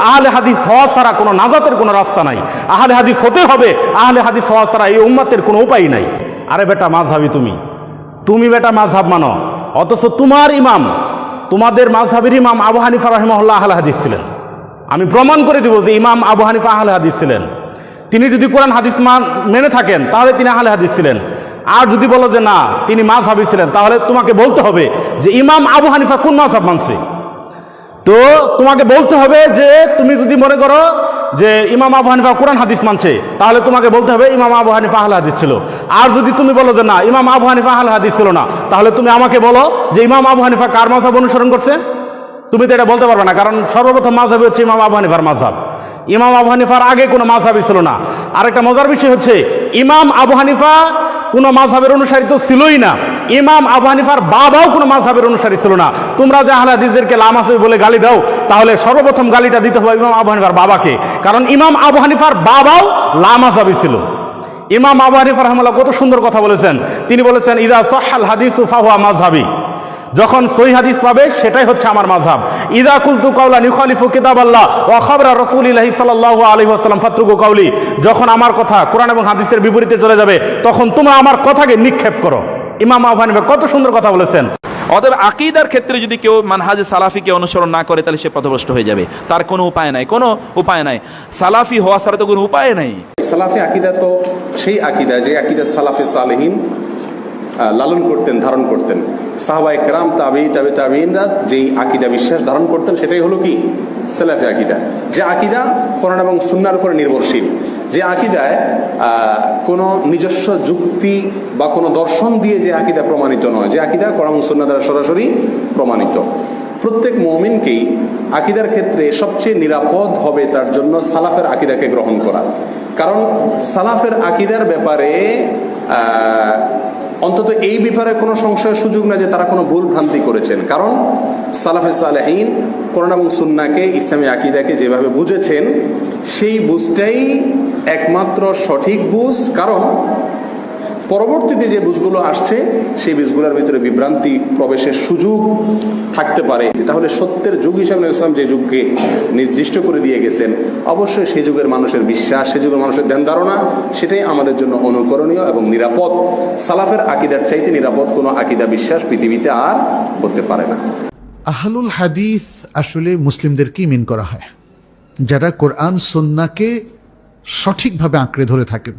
আহলে হাদিস হওয়া ছাড়া কোনো নাজাতের কোনো রাস্তা নাই। আহলে হাদিস হতে হবে, আহলে হাদিস হওয়া ছাড়া এই উম্মাতের কোনো উপায় নাই। আরে বেটা মাঝহাবি তুমি। তুমি বেটা মাঝহাব মানো। অথচ তোমার ইমাম, তোমাদের মাঝহাবের ইমাম আবু হানিফা রহমল্লাহ আহলে হাদিস ছিলেন। আমি প্রমাণ করে দিব যে ইমাম আবু হানিফা আহলে হাদিস ছিলেন। তিনি যদি কোরআন, হাদিস মান মেনে থাকেন, তাহলে তিনি আহলে হাদিস ছিলেন। আর যদি বলো যে না, তিনি মাঝহাবি ছিলেন, তাহলে তোমাকে বলতে হবে যে ইমাম আবু হানিফা কোন মাঝহাব মানছে? তো তোমাকে বলতে হবে যে তুমি যদি মনে করো যে ইমাম আবু হানিফা কোরআন হাদিস মানছে, তাহলে তোমাকে বলতে হবে ইমাম আবু হানিফা আহলে হাদিস ছিল। আর যদি তুমি বলো যে না, ইমাম আবু হানিফা আহলে হাদিস ছিল না, তাহলে তুমি আমাকে বলো যে ইমাম আবু হানিফা কার মাঝহাব অনুসরণ করছে? তুমি তো এটা বলতে পারবে না, কারণ সর্বপ্রথম মাঝহাবি হচ্ছে ইমাম আবু হানিফার মাঝহাব ইমাম আবু হানিফার আগে কোনো মাঝহাবি ছিল না। আর একটা মজার বিষয় হচ্ছে, ইমাম আবু হানিফা কোনো মাঝহাবের অনুসারী তো ছিলই না। ইমাম আবু বাবাও কোনো মাঝহাবের অনুসারী ছিল না। তোমরা যে আহলে হাদিসদেরকে লামাসবি বলে গালি দাও, তাহলে সর্বপ্রথম গালিটা দিতে হবে ইমাম আবু হানিফার বাবাকে। কারণ ইমাম আবু হানিফার বাবাও লামাসাবি ছিল। ইমাম আবু হানিফা রহমাল্লাহ কত সুন্দর কথা বলেছেন। তিনি বলেছেন, ইদা সহাল হাদিস ফাহুয়া মাঝহাবি যখন সই হাদিস পাবে, সেটাই হচ্ছে আমার মাঝহাব ইদা কুলতু কাউলা নিখালিফু কিতাব আল্লাহ ও খবরা রসুলিল্লাহি সাল্লাল্লাহু আলাইহি ওয়াসাল্লাম ফাতরুকু কাউলি যখন আমার কথা কোরআন এবং হাদিসের বিপরীতে চলে যাবে, তখন তোমরা আমার কথাকে নিক্ষেপ করো। ইমাম আবু হানিফা কত সুন্দর কথা বলেছেন। অতএব আকিদার ক্ষেত্রে যদি কেউ মানহাজে সালাফিকে অনুসরণ না করে তাহলে সে পথভ্রষ্ট হয়ে যাবে। তার কোনো উপায় নাই। কোনো উপায় নাই। সালাফি হওয়া ছাড়া তো কোনো উপায় নাই। সালাফি আকিদা তো সেই আকিদা যে আকিদা সালাফে সালেহীন লালন করতেন ধারণ করতেন। সাহবাই কেরাম তাবি তাবে তাবিনরা যেই আকিদা বিশ্বাস ধারণ করতেন সেটাই হলো কি? সালাফি আকিদা। যে আকিদা কোরআন এবং সুন্নার উপরে নির্ভরশীল। যে আকিদায় কোনো নিজস্ব যুক্তি বা কোনো দর্শন দিয়ে যে আকিদা প্রমাণিত নয়। যে আকিদা এবং সুন্না দ্বারা সরাসরি প্রমাণিত। প্রত্যেক মমিনকেই আকিদার ক্ষেত্রে সবচেয়ে নিরাপদ হবে তার জন্য সালাফের আকিদাকে গ্রহণ করা। কারণ সালাফের আকিদার ব্যাপারে অন্তত এই ব্যাপারে কোনো সংশয়ের সুযোগ না যে তারা কোনো ভুল ভ্রান্তি করেছেন। কারণ সালাফে সালেহীন করোনা এবং সুন্নাকে ইসলামী আকিদাকে যেভাবে বুঝেছেন, সেই বুঝটাই একমাত্র সঠিক বুঝ। কারণ পরবর্তীতে যে বীজগুলো আসছে, সেই বীজগুলোর ভিতরে বিভ্রান্তি প্রবেশের সুযোগ থাকতে পারে। তাহলে সত্যের যুগ হিসাবে ইসলাম যে যুগকে নির্দিষ্ট করে দিয়ে গেছেন, অবশ্যই সেই যুগের মানুষের বিশ্বাস, সেই যুগের মানুষের ধ্যান ধারণা, সেটাই আমাদের জন্য অনুকরণীয় এবং নিরাপদ। সালাফের আকিদার চাইতে নিরাপদ কোনো আকিদা বিশ্বাস পৃথিবীতে আর হতে পারে না। আহলুল হাদিস আসলে মুসলিমদেরকেই মিন করা হয়? যারা কোরআন সন্নাকে সঠিকভাবে আঁকড়ে ধরে থাকেন।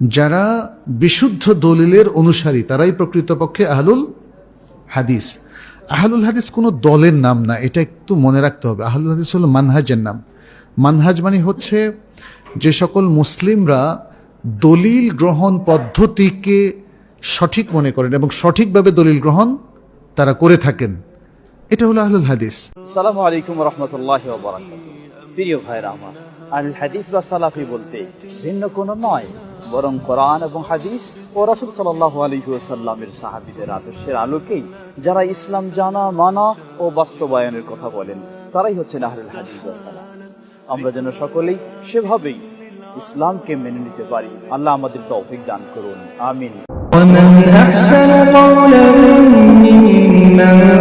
যারা বিশুদ্ধ দলিলের অনুসারী, তারাই প্রকৃতপক্ষে আহলুল হাদিস। আহলুল হাদিস কোনো দলের নাম না, এটা একটু মনে রাখতে হবে। আহলুল হাদিস হলো মানহাজের নাম। মানহাজ মানে হচ্ছে যে সকল মুসলিমরা দলিল গ্রহণ পদ্ধতিকে সঠিক মনে করেন এবং সঠিকভাবে দলিল গ্রহণ তারা করে থাকেন। এটা হলো আহলুল হাদিস। সালামু আলাইকুম রহমতুল্লাহ প্রিয় ভাইরা আমার আল হাদিস বা সালাফি বলতে ভিন্ন কোনো নয়। বরং কোরআন এবং হাদিস ও রসুল সাল্লাহ আলহিউসাল্লামের সাহাবিদের আদর্শের আলোকেই যারা ইসলাম জানা মানা ও বাস্তবায়নের কথা বলেন তারাই হচ্ছেন আহলুল হাদিস বা সালাফ আমরা যেন সকলেই সেভাবেই ইসলামকে মেনে নিতে পারি আল্লাহ আমাদের তৌফিক দান করুন আমিন ومن أحسن قولا ممن